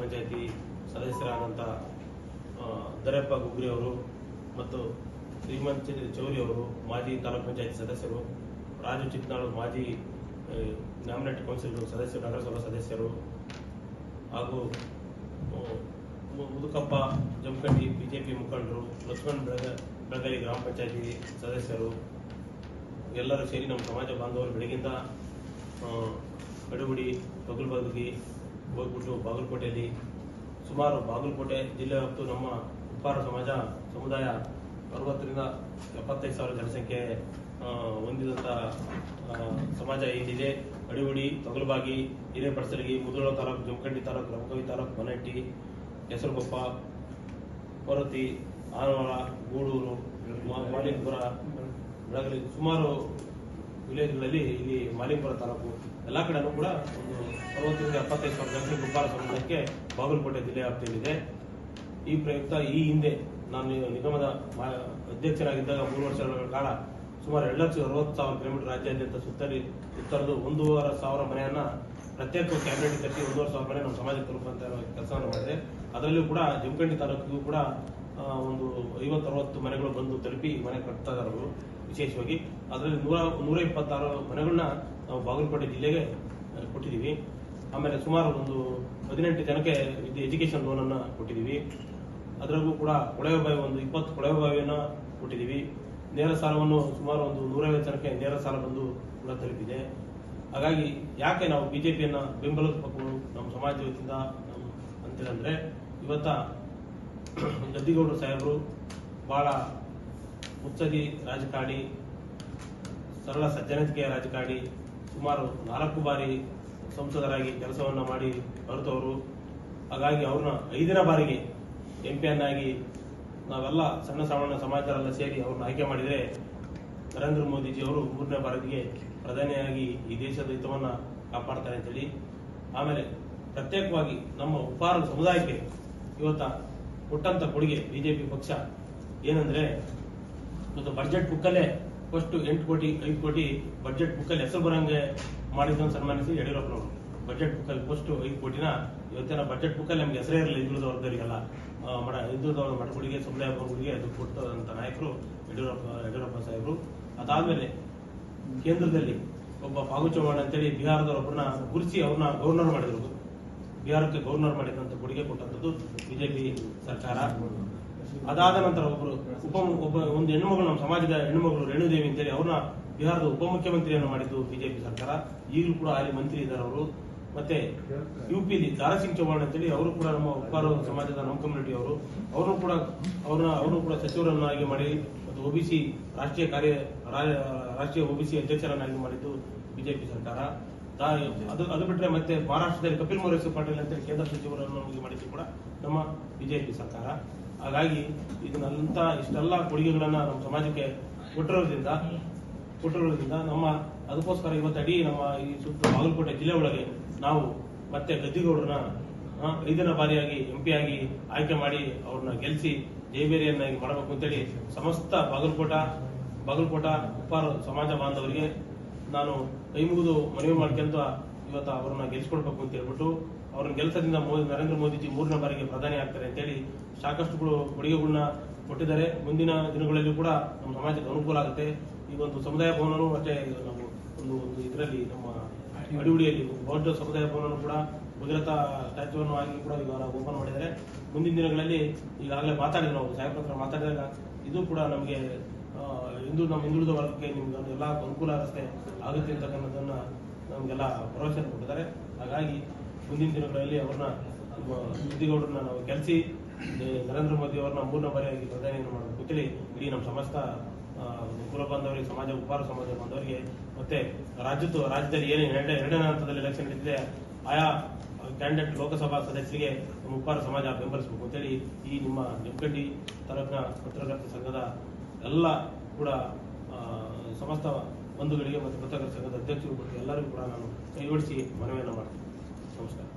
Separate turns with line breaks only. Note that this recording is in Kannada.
ಪಂಚಾಯತಿ ಸದಸ್ಯರಾದಂಥ ದರೆಪ್ಪ ಗುಗ್ರಿ ಅವರು ಮತ್ತು ಶ್ರೀಮಂತ್ ಚೌರಿ ಅವರು, ಮಾಜಿ ತಾಲೂಕ್ ಪಂಚಾಯತಿ ಸದಸ್ಯರು, ರಾಜು ಚಿತ್ನಾಳು ಮಾಜಿ ನಾಮಿನೇಟ್ ಕೌನ್ಸಿಲ್ ಸದಸ್ಯರು, ನಗರಸಭಾ ಸದಸ್ಯರು ಹಾಗೂ ಮುದುಕಪ್ಪ ಜಮಖಂಡಿ ಬಿಜೆಪಿ ಮುಖಂಡರು, ಲಕ್ಷ್ಮಣ್ ಬೆಳಗ, ಬೆಳಗಾವಿ ಗ್ರಾಮ ಪಂಚಾಯತಿ ಸದಸ್ಯರು, ಎಲ್ಲರೂ ಸೇರಿ ನಮ್ಮ ಸಮಾಜ ಬಾಂಧವರು ಬೆಳಗಿಂದ ಕಡುಗುಡಿ ತೊಗಲ್ಬಾಗಿಗೆ ಹೋಗ್ಬಿಟ್ಟು ಬಾಗಲಕೋಟೆಯಲ್ಲಿ ಸುಮಾರು ಬಾಗಲಕೋಟೆ ಜಿಲ್ಲೆ ಮತ್ತು ನಮ್ಮ ಉಪ್ಪಾರ ಸಮಾಜ ಸಮುದಾಯ ಅರವತ್ತರಿಂದ ಎಪ್ಪತ್ತೈದು ಸಾವಿರ ಜನಸಂಖ್ಯೆ ಹೊಂದಿದಂಥ ಸಮಾಜ ಏನಿದೆ? ಅಡಿಗುಡಿ ತೊಗಲಬಾಗಿ ಹಿರೇಪಡಸಲಗಿ ಮುದೋಳ ತಾಲೂಕು, ಜಮಖಂಡಿ ತಾಲೂಕು, ರಮಕವಿ ತಾಲೂಕು ಮನಹಟ್ಟಿ ಹೆಸರುಗೊಪ್ಪ ಪರತಿ ಆನವಾಳ, ಗೂಡೂರು, ಮಾ- ಮಾಲಿಂಗಪುರ ಬೆಳಗಲಿ, ಸುಮಾರು ವಿಲೇಜ್ಗಳಲ್ಲಿ ಇಲ್ಲಿ ಮಾಲಿಂಗಪುರ ತಾಲೂಕು ಎಲ್ಲ ಕಡೆನೂ ಕೂಡ ಒಂದು ಅರವತ್ತರಿಂದ ಎಪ್ಪತ್ತೈದು ಸಾವಿರ ಜನರಿಗೆ ಗುಬ್ಬಾರ ಸಮುದಾಯಕ್ಕೆ ಬಾಗಲಕೋಟೆ ಜಿಲ್ಲೆ ವ್ಯಾಪ್ತಿಯಲ್ಲಿದೆ. ಈ ಪ್ರಯುಕ್ತ ಈ ಹಿಂದೆ ನಾನು ನಿಗಮದ ಅಧ್ಯಕ್ಷರಾಗಿದ್ದಾಗ ಮೂರು ವರ್ಷಗಳ ಕಾಲ ಸುಮಾರು ಎರಡು ಲಕ್ಷ ಅರವತ್ತು ಸಾವಿರ ಕಿಲೋಮೀಟರ್ ರಾಜ್ಯಾದ್ಯಂತ ಸುತ್ತಲಿ ಸುತ್ತರಿದು ಒಂದೂವರೆ ಸಾವಿರ ಮನೆಯನ್ನು ಪ್ರತ್ಯೇಕ ಕ್ಯಾಬಿನೆಟ್ ಕಟ್ಟಿ ಒಂದೂವರೆ ಸಾವಿರ ಮನೆ ನಮ್ಮ ಸಮಾಜಕ್ಕೆ ತಲುಪುವಂತ ಕೆಲಸವನ್ನು ಮಾಡಿದೆ. ಅದರಲ್ಲೂ ಕೂಡ ಜಮಖಂಡಿ ತಾಲೂಕಿಗೂ ಕೂಡ ಒಂದು ಐವತ್ತು ಅರವತ್ತು ಮನೆಗಳು ಬಂದು ತಲುಪಿ ಮನೆ ಕಟ್ತಾ ಇದ್ದಾರೆ ಅವರು, ವಿಶೇಷವಾಗಿ. ಅದರಲ್ಲಿ ನೂರ ನೂರ ಇಪ್ಪತ್ತಾರು ಮನೆಗಳನ್ನ ನಾವು ಬಾಗಲಕೋಟೆ ಜಿಲ್ಲೆಗೆ ಕೊಟ್ಟಿದ್ದೀವಿ. ಆಮೇಲೆ ಸುಮಾರು ಒಂದು ಹದಿನೆಂಟು ಜನಕ್ಕೆ ಇದು ಎಜುಕೇಶನ್ ಲೋನನ್ನು ಕೊಟ್ಟಿದ್ದೀವಿ. ಅದರಲ್ಲೂ ಕೂಡ ಕೊಳವೆ ಬಾವಿ ಒಂದು ಇಪ್ಪತ್ತು ಕೊಳವೆ ಬಾವಿಯನ್ನು ಕೊಟ್ಟಿದ್ದೀವಿ. ನೇರ ಸಾಲವನ್ನು ಸುಮಾರು ಒಂದು ನೂರೈವತ್ತು ಜನಕ್ಕೆ ನೇರ ಸಾಲ ಬಂದು ಕೂಡ ತಲುಪಿದೆ. ಹಾಗಾಗಿ ಯಾಕೆ ನಾವು ಬಿಜೆಪಿಯನ್ನ ಬೆಂಬಲಿಸಬೇಕು ನಮ್ಮ ಸಮಾಜ ವತಿಯಿಂದ ಇವತ್ತ ಗದ್ದಿಗೌಡರು ಸಾಹೇಬರು ಭಾಳ ಮುತ್ಸದಿ ರಾಜಕಾರಣಿ, ಸರಳ ಸಜ್ಜನಿಕೆಯ ರಾಜಕಾರಣಿ, ಸುಮಾರು ನಾಲ್ಕು ಬಾರಿ ಸಂಸದರಾಗಿ ಕೆಲಸವನ್ನು ಮಾಡಿ ಹೊರತವರು ಹಾಗಾಗಿ ಅವ್ರನ್ನ ಐದನೇ ಬಾರಿಗೆ ಎಂ ಪಿ ಅನ್ನಾಗಿ ನಾವೆಲ್ಲ ಸಣ್ಣ ಸಾಮಾನ್ಯ ಸಮಾಜದವರೆಲ್ಲ ಸೇರಿ ಅವ್ರನ್ನ ಆಯ್ಕೆ ಮಾಡಿದರೆ ನರೇಂದ್ರ ಮೋದಿಜಿ ಅವರು ಮೂರನೇ ಬಾರಿಗೆ ಪ್ರಧಾನಿಯಾಗಿ ಈ ದೇಶದ ಹಿತವನ್ನು ಕಾಪಾಡ್ತಾರೆ ಅಂತೇಳಿ. ಆಮೇಲೆ ಪ್ರತ್ಯೇಕವಾಗಿ ನಮ್ಮ ಉಪಾರ ಸಮುದಾಯಕ್ಕೆ ಇವತ್ತ ಕೊಟ್ಟಂತ ಕೊಡುಗೆ ಬಿಜೆಪಿ ಪಕ್ಷ. ಏನಂದ್ರೆ ಒಂದು ಬಜೆಟ್ ಬುಕ್ಕಲ್ಲೇ ಫಸ್ಟ್ ಎಂಟು ಕೋಟಿ ಐದು ಕೋಟಿ ಬಜೆಟ್ ಬುಕ್ಕಲ್ಲಿ ಹೆಸರು ಬರಂಗೆ ಮಾಡಿದ್ದನ್ನು ಸನ್ಮಾನಿಸಿ ಯಡಿಯೂರಪ್ಪನವರು. ಬಜೆಟ್ ಬುಕ್ಕಲ್ಲಿ ಫಸ್ಟ್ ಐದು ಕೋಟಿನ ಇವತ್ತಿನ ಬಜೆಟ್ ಬುಕ್ಕಲ್ಲಿ ನಮ್ಗೆ ಹೆಸರೇ ಇರಲಿಲ್ಲ ಹಿಂದುಳಿದ ವರ್ಗರಿಗೆಲ್ಲ ಆ, ಮಡ ಹಿಂದುಳಿದ ಮಠಗಳಿಗೆ ಸಮುದಾಯ ವರ್ಗಗಳಿಗೆ ಅದು ಕೊಟ್ಟಂತ ನಾಯಕರು ಯಡಿಯೂರಪ್ಪ ಯಡಿಯೂರಪ್ಪ ಸಾಹೇಬರು. ಅದಾದ್ಮೇಲೆ ಕೇಂದ್ರದಲ್ಲಿ ಒಬ್ಬ ಫಾಗು ಚೌಹಾಣ್ ಅಂತೇಳಿ ಬಿಹಾರದವರೊಬ್ಬರನ್ನ ಗುರುಸಿ ಅವ್ರನ್ನ ಗವರ್ನರ್ ಮಾಡಿದ್ರು. ಬಿಹಾರಕ್ಕೆ ಗವರ್ನರ್ ಮಾಡಿದಂಥ ಕೊಡುಗೆ ಕೊಟ್ಟಂಥದ್ದು ಬಿಜೆಪಿ ಸರ್ಕಾರ. ಅದಾದ ನಂತರ ಒಬ್ಬರು ಉಪ ಒಬ್ಬ ಒಂದು ಹೆಣ್ಣುಮಗಳು ನಮ್ಮ ಸಮಾಜದ ಹೆಣ್ಣುಮಗಳು ರೇಣುದೇವಿ ಅಂತೇಳಿ ಅವ್ರನ್ನ ಬಿಹಾರದ ಉಪಮುಖ್ಯಮಂತ್ರಿಯನ್ನು ಮಾಡಿದ್ದು ಬಿಜೆಪಿ ಸರ್ಕಾರ. ಈಗಲೂ ಕೂಡ ಅಲ್ಲಿ ಮಂತ್ರಿ ಇದ್ದಾರೆ ಅವರು. ಮತ್ತೆ ಯು ಪಿಲಿ ತಾರಾಸಿಂಗ್ ಚೌಹಾಣ್ ಅಂತೇಳಿ ಅವರು ಕೂಡ ನಮ್ಮ ಉಪ್ಪಾರ ಸಮಾಜದ ನಮ್ಮ ಕಮ್ಯುನಿಟಿ ಅವರು. ಅವರು ಕೂಡ ಅವ್ರನ್ನ ಅವರು ಕೂಡ ಸಚಿವರನ್ನಾಗಿ ಮಾಡಿ ಮತ್ತು ಒಬಿಸಿ ರಾಷ್ಟ್ರೀಯ ಕಾರ್ಯ ರಾಷ್ಟ್ರೀಯ ಒಬಿಸಿ ಅಧ್ಯಕ್ಷರನ್ನಾಗಿ ಮಾಡಿದ್ದು ಬಿಜೆಪಿ ಸರ್ಕಾರ. ಅದು ಅದು ಬಿಟ್ಟರೆ ಮತ್ತೆ ಮಹಾರಾಷ್ಟ್ರದಲ್ಲಿ ಕಪಿಲ್ ಮೋರೇಸು ಪಾಟೀಲ್ ಅಂತ ಕೇಂದ್ರ ಸಚಿವರನ್ನು ನಮಗೆ ಮಾಡಿದ್ದು ಕೂಡ ನಮ್ಮ ಬಿಜೆಪಿ ಸರ್ಕಾರ. ಹಾಗಾಗಿ ಇದನ್ನಂತ ಇಷ್ಟೆಲ್ಲ ಕೊಡುಗೆಗಳನ್ನ ನಮ್ಮ ಸಮಾಜಕ್ಕೆ ಕೊಟ್ಟಿರೋದ್ರಿಂದ ಕೊಟ್ಟಿರೋದ್ರಿಂದ ನಮ್ಮ, ಅದಕ್ಕೋಸ್ಕರ ಇವತ್ತು ಅಡಿ ನಮ್ಮ ಈ ಸುತ್ತ ಬಾಗಲಕೋಟೆ ಜಿಲ್ಲೆ ಒಳಗೆ ನಾವು ಮತ್ತೆ ಗದ್ದಿಗೌಡರನ್ನ ಐದನೇ ಬಾರಿಯಾಗಿ ಎಂ ಪಿ ಆಗಿ ಆಯ್ಕೆ ಮಾಡಿ ಅವ್ರನ್ನ ಗೆಲ್ಲಿಸಿ ಜಯಬೇರಿಯನ್ನಾಗಿ ಮಾಡಬೇಕು ಅಂತೇಳಿ ಸಮಸ್ತ ಬಾಗಲಕೋಟ ಬಾಗಲಕೋಟ ಉಪ್ಪಾರ ಸಮಾಜ ಬಾಂಧವರಿಗೆ ನಾನು ಕೈ ಮುಗಿದು ಮನವಿ ಮಾಡ್ಕೊಂತ ಇವತ್ತು ಅವ್ರನ್ನ ಗೆಲ್ಸ್ಕೊಡ್ಬೇಕು ಅಂತ ಹೇಳ್ಬಿಟ್ಟು ಅವ್ರನ್ನ ಗೆಲ್ಸದಿಂದ ಮೋದಿ ನರೇಂದ್ರ ಮೋದಿಜಿ ಮೂರನೇ ಬಾರಿಗೆ ಪ್ರಧಾನಿ ಆಗ್ತಾರೆ ಅಂತೇಳಿ ಸಾಕಷ್ಟುಗಳು ಕೊಡುಗೆಗಳನ್ನ ಕೊಟ್ಟಿದ್ದಾರೆ. ಮುಂದಿನ ದಿನಗಳಲ್ಲಿ ಕೂಡ ನಮ್ಮ ಸಮಾಜಕ್ಕೆ ಅನುಕೂಲ ಆಗುತ್ತೆ. ಈ ಒಂದು ಸಮುದಾಯ ಭವನನು ಮತ್ತೆ ನಾವು ಒಂದು ಒಂದು ಇದರಲ್ಲಿ ನಮ್ಮ ಅಡಿಗುಡಿಯಲ್ಲಿ ಬೌದ್ಧ ಸಮುದಾಯ ಭವನನು ಕೂಡ ಭದ್ರತಾ ಸ್ಟ್ಯಾಚ್ಯೂವನ್ನು ಆಗಿ ಕೂಡ ಈಗ ಓಪನ್ ಮಾಡಿದ್ದಾರೆ. ಮುಂದಿನ ದಿನಗಳಲ್ಲಿ ಈಗಾಗಲೇ ಮಾತಾಡಿದ್ರು ನಾವು, ಸಾಹೇಬ್ರ ಹತ್ರ ಮಾತಾಡಿದಾಗ ಇದು ಕೂಡ ನಮಗೆ ಹಿಂದೂ ನಮ್ಮ ಹಿಂದುಳಿದ ವರ್ಗಕ್ಕೆ ನಿಮ್ಗೆ ಎಲ್ಲ ಅನುಕೂಲ ಆಗುತ್ತೆ ಆಗುತ್ತೆ ಅಂತಕ್ಕಂಥದ್ದನ್ನ ನಮಗೆಲ್ಲ ಭರವಸೆ ಕೊಟ್ಟಿದ್ದಾರೆ. ಹಾಗಾಗಿ ಮುಂದಿನ ದಿನಗಳಲ್ಲಿ ಅವ್ರನ್ನ, ನಮ್ಮ ಸಿದ್ದಿಗೌಡರನ್ನ ನಾವು ಕೆಲಸಿ ನರೇಂದ್ರ ಮೋದಿ ಅವ್ರನ್ನ ಮೂರನೇ ಬಾರಿಯಾಗಿ ಪ್ರಧಾನಿಯನ್ನು ಮಾಡಬೇಕು ಅಂತೇಳಿ ಇಡೀ ನಮ್ಮ ಸಮಸ್ತ ಕುಲ ಬಾಂಧವರಿಗೆ ಸಮಾಜ ಉಪಾರ ಸಮಾಜ ಬಾಂಧವರಿಗೆ ಮತ್ತೆ ರಾಜ್ಯದ ರಾಜ್ಯದಲ್ಲಿ ಏನೇ ಎರಡನೇ ಎರಡನೇ ಹಂತದಲ್ಲಿ ಎಲೆಕ್ಷನ್ ನಡೀತಿದೆ, ಆಯಾ ಕ್ಯಾಂಡಿಡೇಟ್ ಲೋಕಸಭಾ ಸದಸ್ಯರಿಗೆ ನಮ್ಮ ಉಪ್ಪಾರ ಸಮಾಜ ಬೆಂಬಲಿಸಬೇಕು ಅಂತೇಳಿ ಈ ನಿಮ್ಮ ಜಮಖಂಡಿ ತಾಲೂಕಿನ ಪತ್ರಕರ್ತ ಸಂಘದ ಎಲ್ಲ ಕೂಡ ಸಮಸ್ತ ಬಂಧುಗಳಿಗೆ ಮತ್ತು ಪತ್ರಕರ್ತ ಸಂಘದ ಅಧ್ಯಕ್ಷರು ಮತ್ತು ಎಲ್ಲರಿಗೂ ಕೂಡ ನಾನು ಕೈಗೊಳಿಸಿ ಮನವಿಯನ್ನು ಮಾಡ್ತೀನಿ. ನಮಸ್ಕಾರ.